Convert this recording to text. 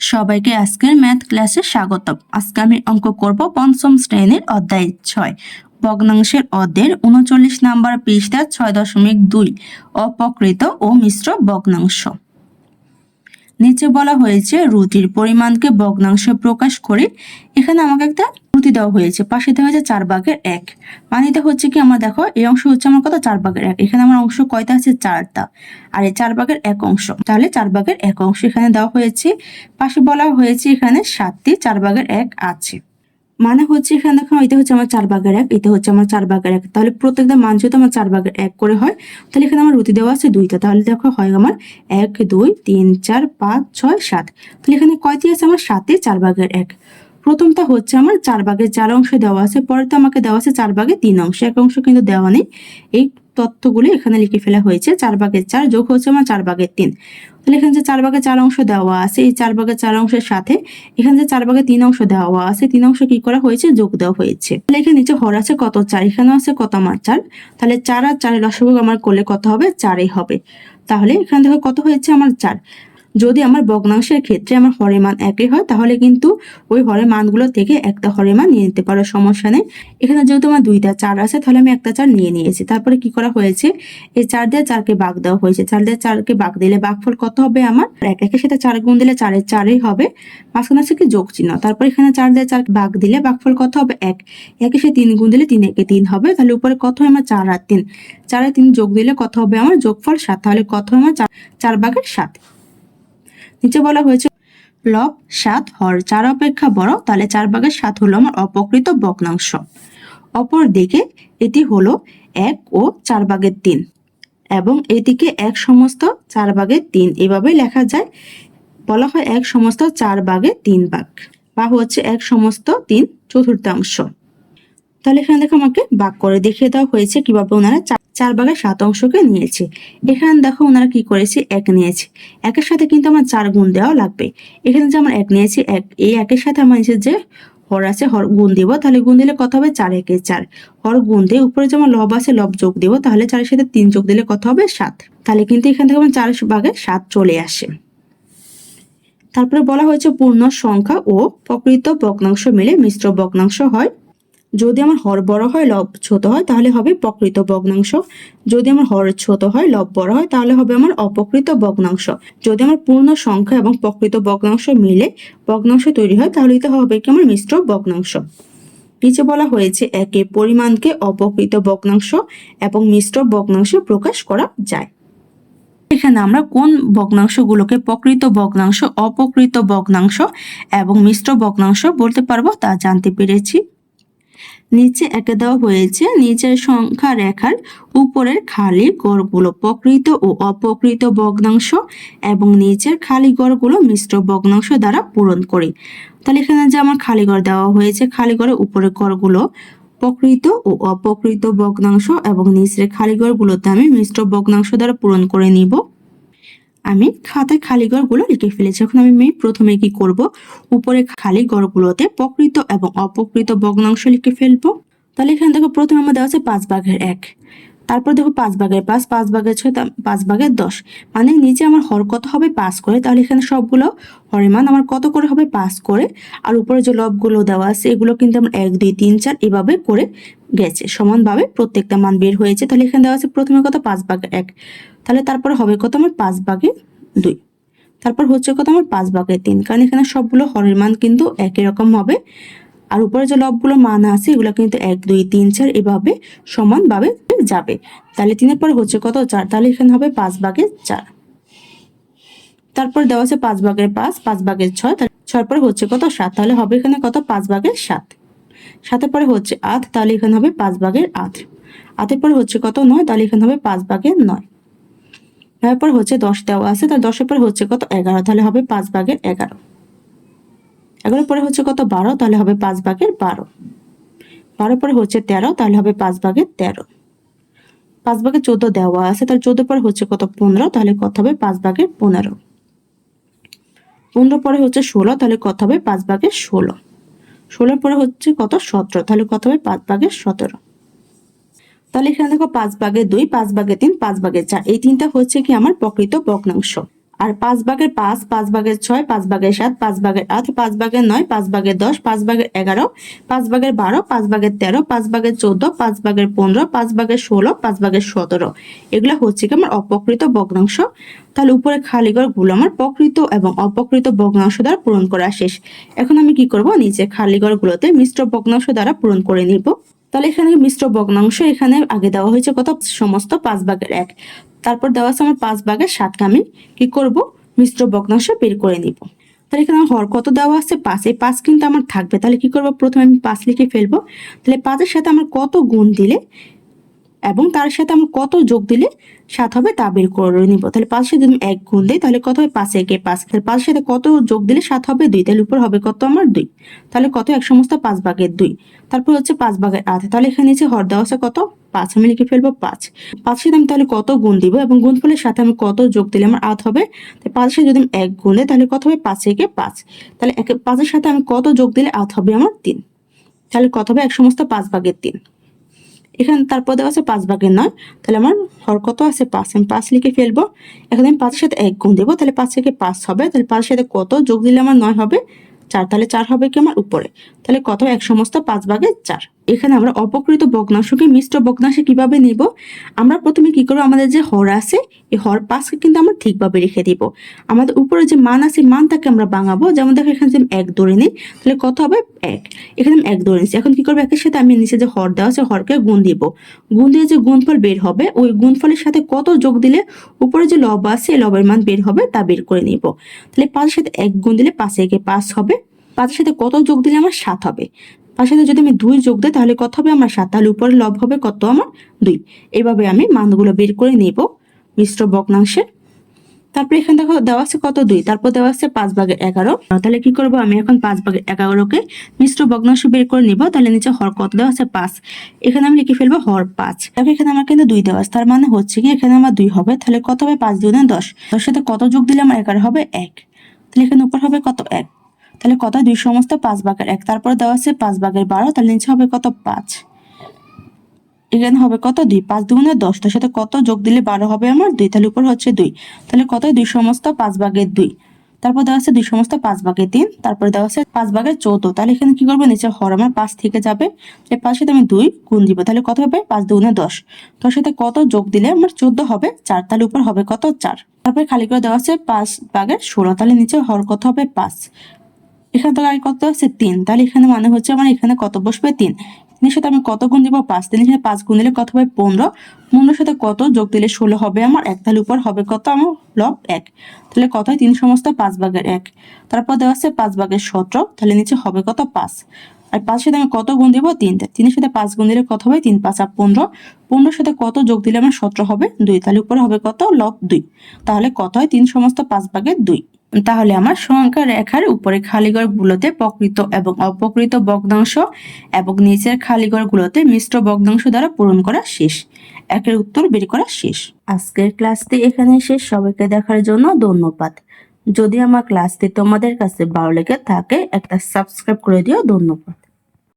সবাইকে আজকের ম্যাথ ক্লাসে স্বাগত আজকে আমি অঙ্ক করব পঞ্চম শ্রেণির অধ্যায় ছয়। ভগ্নাংশের অধ্যের উনচল্লিশ নাম্বার পৃষ্ঠা ছয় দশমিক দুই অপকৃত ও মিশ্র ভগ্নাংশ। নিচে বলা হয়েছে, রুটির পরিমাণকে ভগ্নাংশে প্রকাশ করে এখানে আমাকে একটা রুটি দেওয়া হয়েছে। পাশে দেওয়া হয়েছে চার ভাগের এক। মানে এটা হচ্ছে কি আমার দেখো, এই অংশ হচ্ছে আমার কত? চার ভাগের এক। এখানে আমার অংশ কয়টা আছে? চারটা। আর এই চার ভাগের এক অংশ। তাহলে চার ভাগের এক অংশ এখানে দেওয়া হয়েছে। পাশে বলা হয়েছে এখানে সাতটি, চার ভাগের এক আছে। মানে হচ্ছে এখানে দেখো, এটা হচ্ছে আমার চার বাগের এক, এটা হচ্ছে আমার চার বাগের এক। তাহলে প্রত্যেকটা মান যেহেতু আমার চার বাগের এক করে হয়, তাহলে এখানে আমার রুটি দেওয়া আছে দুইটা। তাহলে দেখো, হয় আমার এক, দুই, তিন, চার, পাঁচ, ছয়, সাত। তাহলে এখানে কয়টি আছে? আমার সাতে চার বাঘের এক। প্রথমটা হচ্ছে আমার চার ভাগের চার অংশে দেওয়া আছে, পরেরটা আমাকে দেওয়া আছে চার ভাগের তিন অংশ। এক অংশ কিন্তু দেওয়া নেই। এই তথ্যগুলো এখানে লিখে ফেলা হয়েছে, চার ভাগের চার যোগ হচ্ছে আমার চার ভাগের তিন। তাহলে এখানে যে চার ভাগের চার অংশ দেওয়া আছে, এই চার ভাগের চার অংশের সাথে এখানে যে চার ভাগের তিন অংশ দেওয়া আছে, তিন অংশ কি করা হয়েছে? যোগ দেওয়া হয়েছে। তাহলে এখানে নিচে হর আছে কত চার? এখানেও আছে কত আমার চার। তাহলে চার আর চারের লসগু আমার করলে কত হবে? চারই হবে। তাহলে এখানে দেখো কত হয়েছে আমার চার। যদি আমার ভগ্নাংশের ক্ষেত্রে আমার হরের মান একই হয়, তাহলে কিন্তু ওই হরের মানগুলো থেকে একটা হরের মান নিয়ে নিতে পারো, সমস্যা নেই। এখানে যেহেতু আমার দুইটা চার আছে, তাহলে আমি একটা চার নিয়ে নিয়েছি। তারপরে কি করা হয়েছে? এই চার দিয়ে চারকে বাঘ দেওয়া হয়েছে। চার দিয়ে চারকে বাঘ দিলে বাঘফল কত হবে আমার? এক একে সেটা চার গুণ দিলে চারের চারই হবে। মাঝখানে আছে কি যোগ চিহ্ন। তারপর এখানে চার দিয়ে চার বাঘ দিলে বাঘফল কত হবে? এক। একে সে তিন গুণ দিলে তিন একে তিন হবে। তাহলে উপরে কত হয় আমার? চার আর তিন। চারে তিন যোগ দিলে কত হবে আমার? যোগফল সাত। তাহলে কত হয় আমার? চার- ভাগের সাত। নিচে বলা হয়েছে, লব সাত হর চার অপেক্ষা বড়, তাহলে চার ভাগের সাত হলো আমার অপকৃত ভগ্নাংশ। অপর দিকে এটি হলো এক ও চার ভাগের তিন, এবং এটিকে এক সমস্ত চার ভাগের তিন এভাবে লেখা যায়। বলা হয় এক সমস্ত চার ভাগের তিন ভাগ, বা হচ্ছে এক সমস্ত তিন চতুর্থাংশ। তাহলে এখানে দেখো আমাকে ভাগ করে দেখিয়ে দেওয়া হয়েছে কীভাবে ওনারা চার- ভাগের সাত অংশকে নিয়েছে। এখানে দেখো ওনারা কি করেছে? এক নিয়েছে। একের সাথে কিন্তু আমার চার গুণ দেওয়া লাগবে। এখানে যে আমরা এক নিয়েছি, এক, এই একের সাথে আমার নিচে যে হর আছে, হর গুণ দিব, তাহলে গুণ দিলে কত হবে? চার একে চার। হর গুণ দিয়ে উপরে যেমন লব আছে, লব যোগ দিব, তাহলে চারের সাথে তিন যোগ দিলে কত হবে? সাত। তাহলে কিন্তু এখান থেকে আমার চার ভাগে সাত চলে আসে। তারপরে বলা হয়েছে পূর্ণ সংখ্যা ও প্রকৃত ভগ্নাংশ মিলে মিশ্র ভগ্নাংশ হয়। যদি আমার হর বড় হয়, লব ছোট হয়, তাহলে হবে প্রকৃত ভগ্নাংশ। যদি আমার হর ছোট হয়, লব বড় হয়, তাহলে হবে আমার অপকৃত ভগ্নাংশ। যদি আমার পূর্ণ সংখ্যা এবং প্রকৃত ভগ্নাংশ মিলে ভগ্নাংশ তৈরি হয়, তাহলে এটা হবে কি আমার মিশ্র ভগ্নাংশ। নিচে বলা হয়েছে, একে পরিমাণকে অপকৃত ভগ্নাংশ এবং মিশ্র ভগ্নাংশে প্রকাশ করা যায়। এখানে আমরা কোন ভগ্নাংশগুলোকে প্রকৃত ভগ্নাংশ অপকৃত ভগ্নাংশ এবং মিশ্র ভগ্নাংশ বলতে পারব তা জানতে পেরেছি। নিচে একে দেওয়া হয়েছে। নিচের সংখ্যা রেখার উপরের খালি গড়গুলো প্রকৃত ও অপকৃত ভগ্নাংশ এবং নিচের খালি গড়গুলো মিশ্র ভগ্নাংশ দ্বারা পূরণ করি। তাহলে এখানে যে আমার খালি গড় দেওয়া হয়েছে, খালি গড়ের উপরের গড়গুলো প্রকৃত ও অপকৃত ভগ্নাংশ এবং নিচের খালি গড়গুলোতে আমি মিশ্র ভগ্নাংশ দ্বারা পূরণ করে নিব। আমি খাতায় খালি ঘরগুলো লিখে ফেলেছি। এখন আমি মেয়ে প্রথমে কি করব? উপরে খালি ঘরগুলোতে প্রকৃত এবং অপকৃত ভগ্নাংশ লিখে ফেলব। তাহলে এখানে দেখো প্রথমে আমার দেওয়া আছে পাঁচ ভাগের এক। তারপর দেখো পাঁচ ভাগের পাঁচ পাঁচ ভাগের ছয় পাঁচ ভাগের দশ। মানে নিচে আমার হর কত হবে? পাঁচ করে। তাহলে এখানে সবগুলো হরের মান আমার কত করে হবে? পাঁচ করে। আর উপরে যে লবগুলো দেওয়া আছে, এগুলো কিন্তু আমার এক, দুই, তিন, চার এভাবে করে গেছে। সমানভাবে প্রত্যেকটা মান বের হয়েছে। তাহলে এখানে দেওয়া আছে প্রথমে কত? পাঁচ ভাগের এক। তাহলে তারপরে হবে কত আমার? পাঁচ ভাগে দুই। তারপর হচ্ছে কত? আমার পাঁচ ভাগে তিন। কারণ এখানে সবগুলো হরের মান কিন্তু একই রকম হবে। আর উপরে যে লবগুলো মান আছে, এগুলো কিন্তু এক, দুই, তিন, চার এভাবে সমানভাবে যাবে। তাহলে তিনের পরে হচ্ছে কত? চার। তাহলে এখানে হবে পাঁচ ভাগে চার। তারপর দেওয়া আছে পাঁচ ভাগের পাঁচ পাঁচ ভাগের ছয়। তাহলে ছয় পরে হচ্ছে কত? সাত। তাহলে হবে এখানে কত? পাঁচ ভাগের সাত। সাতের পরে হচ্ছে আট। তাহলে এখানে হবে পাঁচ ভাগের আট। আটের পরে হচ্ছে কত? নয়। তাহলে এখানে হবে পাঁচ ভাগের নয়। নয়ের পর হচ্ছে দশ দেওয়া আছে। তাহলে দশের পরে হচ্ছে কত? এগারো। তাহলে হবে পাঁচ ভাগের এগারো। এগারোর পরে হচ্ছে কত? বারো, তাহলে হবে পাঁচ ভাগের বারো। বারো পরে হচ্ছে তেরো, তাহলে হবে পাঁচ ভাগের তেরো। পাঁচ ভাগের চোদ্দ দেওয়া আছে, তাহলে চোদ্দ পরে হচ্ছে কত? পনেরো, তাহলে কত হবে? পাঁচ ভাগের পনেরো। পনেরো পরে হচ্ছে ষোলো, তাহলে কত হবে? পাঁচ ভাগের ষোলো। ষোলোর পরে হচ্ছে কত? সতেরো, তাহলে কত হবে? পাঁচ ভাগের সতেরো। তাহলে এখানে দেখো পাঁচ ভাগের দুই, পাঁচ ভাগের তিন, পাঁচ ভাগের চার। এই তিনটা হচ্ছে কি? আমার প্রকৃত ভগ্নাংশ। আর পাঁচ ভাগের পাঁচ পাঁচ ভাগের ছয় পাঁচ ভাগের সাত পাঁচ ভাগের আট পাঁচ ভাগের নয় পাঁচ ভাগের দশ পাঁচ ভাগের এগারো পাঁচ ভাগের বারো পাঁচ ভাগের তেরো পাঁচ ভাগের চোদ্দ পাঁচ ভাগের পনেরো পাঁচ ভাগের ষোলো পাঁচ ভাগের সতেরো এগুলো হচ্ছে কি আমার অপকৃত ভগ্নাংশ তাহলে উপরে খালি ঘরগুলো আমার প্রকৃত এবং অপকৃত ভগ্নাংশ দ্বারা পূরণ করা শেষ এখন আমি কি করব নিচে খালি ঘরগুলোতে মিশ্র ভগ্নাংশ দ্বারা পূরণ করে নিব তাহলে এখানে মিশ্র ভগ্নাংশ এখানে আগে দেওয়া হয়েছে কত সমস্ত পাঁচ ভাগের এক তারপর দেওয়া আছে আমার পাঁচ ভাগের সাতকে আমি কি করব? মিশ্র ভগ্নাংশ বের করে নিব। তাহলে এখানে হর কত দেওয়া আছে? পাঁচ। এই পাঁচ কিন্তু আমার থাকবে। তাহলে কি করব? প্রথমে আমি পাঁচ লিখে ফেলব। তাহলে পাঁচের সাথে আমার কত গুণ দিলে এবং তার সাথে আমার কত যোগ দিলে সাত হবে তা বের করে নিব। তাহলে পাঁচের সাথে এক গুণ দিই, তাহলে কত হবে পাঁচ, একে পাঁচ। তাহলে পাঁচের সাথে কত যোগ দিলে সাত হবে? দুই। তাহলে উপর হবে কত? আমার দুই। তাহলে কত এক সমস্ত পাঁচ ভাগের দুই। তারপর হচ্ছে পাঁচ ভাগের আধ তাহলে এখানে নিচে হর দেওয়া আছে কত? পাঁচ আমি লিখে ফেলব, পাঁচ। পাঁচের সাথে আমি তাহলে কত গুণ দিব এবং গুণফলের সাথে আমি কত যোগ দিলে আমার আধ হবে? তাহলে পাঁচের সাথে যদি আমি এক গুণ দিই তাহলে কত হবে? পাঁচ একে পাঁচ। তাহলে এক, পাঁচের সাথে আমি কত যোগ দিলে আধ হবে আমার তিন? তাহলে কত হবে? এক সমস্ত পাঁচ ভাগের তিন। এখানে তারপর দেওয়া আছে পাঁচ ভাগের নয়। তাহলে আমার হর কত আছে? পাঁচ। আমি পাঁচ লিখে ফেলব। এখন আমি পাঁচের সাথে এক গুণ দেবো, তাহলে পাঁচ থেকে পাঁচ হবে। তাহলে পাঁচের সাথে কত যোগ দিলে আমার নয় হবে? চার। তাহলে চার হবে কি আমার উপরে? তাহলে কত এক সমস্ত পাঁচ ভাগের চার। এখানে আমরা অপকৃত ভগ্নাংশকে মিশ্র ভগ্নাংশে কীভাবে নিব? আমরা প্রথমে কি করব? আমাদের যে হর আছে, এই হর পাঁচকে কিন্তু আমরা ঠিকভাবে রেখে দিব। আমাদের উপরে যে মান আছে মানটাকে আমরা বাঙাবো যেমন দেখো, এখানে যদি এক ধরে নিই, তাহলে কত হবে? এক। এখানে আমি এক ধরে নিচ্ছি এখন কি করব? একের সাথে আমি নিচে যে হর দেওয়া আছে, হরকে গুণ দিব। গুণ দিয়ে যে গুণফল বের হবে, ওই গুণফলের সাথে কত যোগ দিলে উপরে যে লব আছে লবের মান বের হবে, তা বের করে নিব। তাহলে পাঁচের সাথে এক গুণ দিলে পাঁচে একে পাঁচ হবে। পাঁচের সাথে কত যোগ দিলে আমার সাত হবে? পাঁচের সাথে যদি আমি দুই যোগ দিই, তাহলে কত হবে আমার সাত? তাহলে উপরে লব হবে কত আমার দুই। এইভাবে আমি মানগুলো বের করে নিব মিশ্র ভগ্নাংশের। তারপরে এখানে দেখো, দেওয়া আছে কত দুই? তারপর দেওয়া আছে পাঁচ ভাগের এগারো। তাহলে কি করব? আমি এখন পাঁচ ভাগের এগারোকে মিশ্র ভগ্নাংশ বের করে নিব। তাহলে নিচে হর কত দেওয়া আছে? পাঁচ। এখানে আমি লিখে ফেলব হর পাঁচ। দেখো, এখানে আমার কিন্তু দুই দেওয়া আছে। তার মানে হচ্ছে কি, এখানে আমার দুই হবে। তাহলে কত হবে? পাঁচ দুগুণে দশ। দশ সাথে কত যোগ দিলে আমার এগারো হবে? এক। তাহলে এখানে উপর হবে কত? এক। তাহলে কত? দুই সমস্ত পাঁচ ভাগের এক। তারপর দেওয়া আছে পাঁচ ভাগের বারো, তাহলে নিচে হবে কত? পাঁচ। এখানে হবে কত? দুই। পাঁচ দুগুণে দশ। তার সাথে কত যোগ দিলে বারো হবে আমার? দুই। তাহলে উপর হচ্ছে দুই। তাহলে কত? দুই সমস্ত পাঁচ ভাগের দুই। তারপর দেওয়া আছে দুই সমস্ত পাঁচ ভাগের তিন। তারপর দেওয়া আছে পাঁচ ভাগের চৌদ্দ। তাহলে এখানে কি করব? নিচে হর আমার পাঁচ থেকে যাবে। পাঁচ সাথে আমি দুই গুণ দিব। তাহলে কত হবে? পাঁচ দুগুণে দশ। তার সাথে কত যোগ দিলে আমার চোদ্দ হবে? চার। তাহলে উপর হবে কত? চার। তারপরে খালি করে দেওয়া আছে পাঁচ ভাগের ষোলো। তাহলে নিচে হর কত হবে? পাঁচ। এখানে তো আগে কত আছে? তিন। তাহলে এখানে মানে হচ্ছে আমার এখানে কত বসবে? তিন। তিনের সাথে আমি কত গুণ দিব? পাঁচ। তিনের সাথে পাঁচ গুণ দিলে কত হবে? পনেরো। পনেরোর সাথে কত যোগ দিলে ষোলো হবে আমার? এক। তাহলে উপর হবে কত? আমার লব এক। তাহলে কত হয়? তিন সমস্ত পাঁচ ভাগের এক। তারপর দেওয়া আছে পাঁচ ভাগের সতেরো। তাহলে নিচে হবে কত? পাঁচ। আর পাঁচের সাথে আমি কত গুণ দিব? তিন। তিনের সাথে পাঁচ গুণ দিলে কত হবে? তিন, পাঁচ আর পনেরো। পনেরোর সাথে কত যোগ দিলে আমার সতেরো হবে? দুই। তাহলে উপরে হবে কত? লব দুই। তাহলে কত হয়? তিন সমস্ত পাঁচ ভাগের দুই। তাহলে আমার সংখ্যা রেখার উপরে খালিঘরগুলোতে প্রকৃত এবং অপকৃত ভগ্নাংশ এবং নিচের খালিঘরগুলোতে মিশ্র ভগ্নাংশ দ্বারা পূরণ করা শেষ। একের উত্তর বের করা শেষ। আজকের ক্লাসটি এখানে শেষ। সবাইকে দেখার জন্য ধন্যবাদ। যদি আমার ক্লাসটি তোমাদের কাছে ভালো লেগে থাকে, একটা সাবস্ক্রাইব করে দিও। ধন্যবাদ।